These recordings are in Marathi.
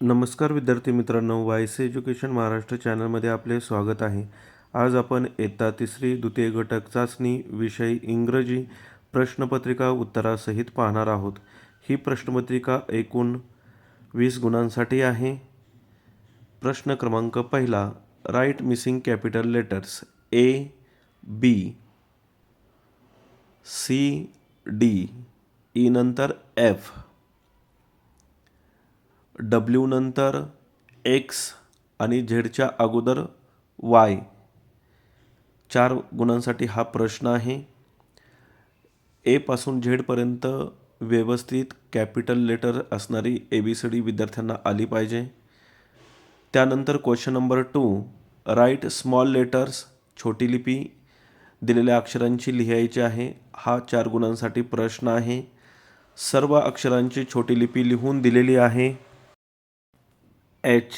नमस्कार विद्यार्थी मित्रांनो वायस एज्युकेशन महाराष्ट्र चॅनलमध्ये आपले स्वागत आहे. आज आपण इयत्ता तिसरी द्वितीय घटक चाचणी विषय इंग्रजी प्रश्नपत्रिका उत्तरासहित पाहणार आहोत. ही प्रश्नपत्रिका एकूण वीस गुणांसाठी आहे. प्रश्न क्रमांक पहिला right missing capital letters A B C D E नंतर एफ डब्ल्यू नंतर एक्स आणि झेडच्या अगोदर वाय चार गुणांसाठी हा प्रश्न आहे. एपासून झेडपर्यंत व्यवस्थित कॅपिटल लेटर असणारी ए बी सी डी विद्यार्थ्यांना आली पाहिजे. त्यानंतर question number two write small letters छोटी लिपी दिलेल्या अक्षरांची लिहायची आहे. हा चार गुणांसाठी प्रश्न आहे. सर्व अक्षरांची छोटी लिपी लिहून दिलेली आहे. H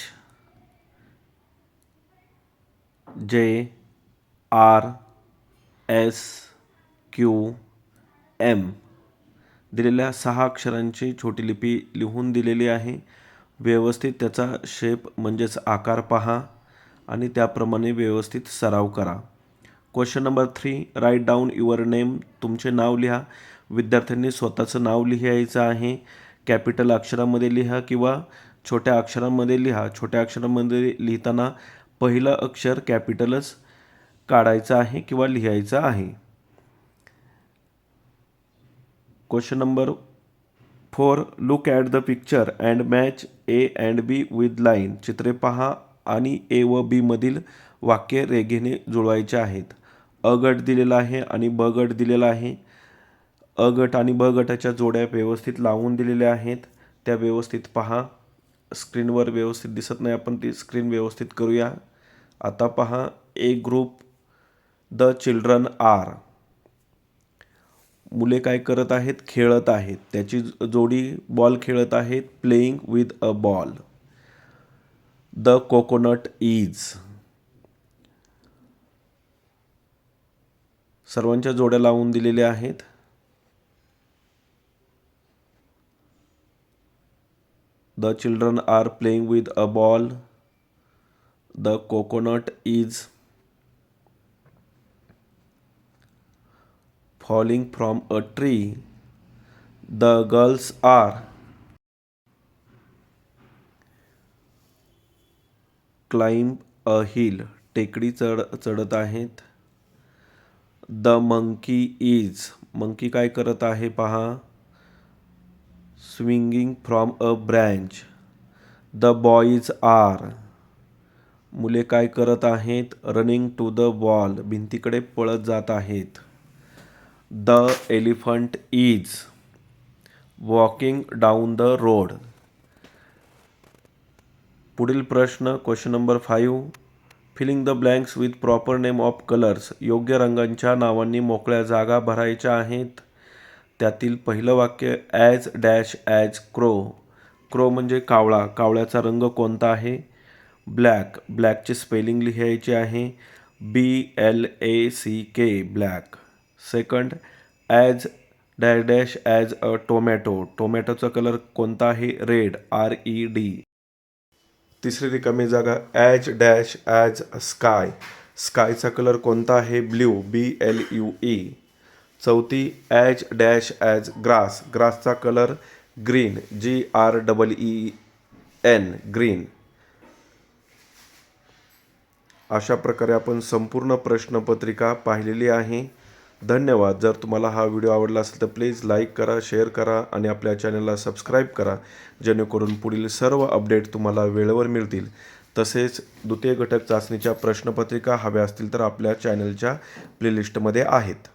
J R S Q M दिलेल्या सहा अक्षरांची छोटी लिपी लिहून दिलेली आहे. व्यवस्थित त्याचा शेप म्हणजेच आकार पहा आणि त्याप्रमाणे व्यवस्थित सराव करा. Question number three write down your name तुमचे नाव लिहा. विद्यार्थ्यांनी स्वतःचं नाव लिहायचं आहे. कॅपिटल अक्षरामध्ये लिहा किंवा छोट्या अक्षरांमध्ये लिहा. छोट्या अक्षरांमध्ये लिहिताना पहिलं अक्षर कॅपिटलच काढायचं आहे किंवा लिहायचं आहे? Question number four look at the picture and match A and B with line चित्रे पहा आणि ए व बीमधील वाक्य रेघेने जुळवायचे आहेत. अ गट दिलेला आहे आणि ब गट दिलेला आहे. अ गट आणि ब गटाच्या जोड्या व्यवस्थित लावून दिलेल्या आहेत. त्या व्यवस्थित पहा. स्क्रीनवर व्यवस्थित दिसत नाही आपण ती स्क्रीन व्यवस्थित करूया. आता पहा A group the children are मुले काय करत आहेत? खेळत आहेत. त्याची जोडी बॉल खेळत आहेत playing with a ball the coconut is सर्वांच्या जोड्या लावून दिलेल्या आहेत. The children are playing with a ball the coconut is falling from a tree the girls are climb a hill टेकडी चढ चढत आहेत. द मंकी इज मंकी काय करत आहे पहा. Swinging from a branch the boys are मुले काय करत आहेत? रनिंग टू द वॉल भिंतीकडे पळत जात आहेत. The elephant is walking down the road पुढील प्रश्न question number five filling the blanks with proper name of colours योग्य रंगांच्या नावांनी मोकळ्या जागा भरायच्या आहेत. त्यातील पहिलं वाक्य as dash as crow crow म्हणजे कावळा. कावळ्याचा रंग कोणता आहे? ब्लॅक ब्लॅकचे स्पेलिंग लिहायचे आहे. B L A C K black second as dash dash as a tomato टोमॅटोचा कलर कोणता आहे? रेड आर ई डी तिसरी रिकामी जागा ॲज डॅश ॲज स्काय स्कायचा कलर कोणता आहे? Blue B L U E चौथी as dash as grass. ग्रासचा colour green. G R double E N green. अशा प्रकारे आपण संपूर्ण प्रश्नपत्रिका पाहिलेली आहे. धन्यवाद. जर तुम्हाला हा व्हिडिओ आवडला असेल तर प्लीज लाईक करा शेअर करा आणि आपल्या चॅनलला सबस्क्राईब करा जेणेकरून पुढील सर्व अपडेट तुम्हाला वेळेवर मिळतील. तसेच द्वितीय घटक चाचणीच्या प्रश्नपत्रिका हव्या असतील तर आपल्या चॅनलच्या प्लेलिस्टमध्ये आहेत.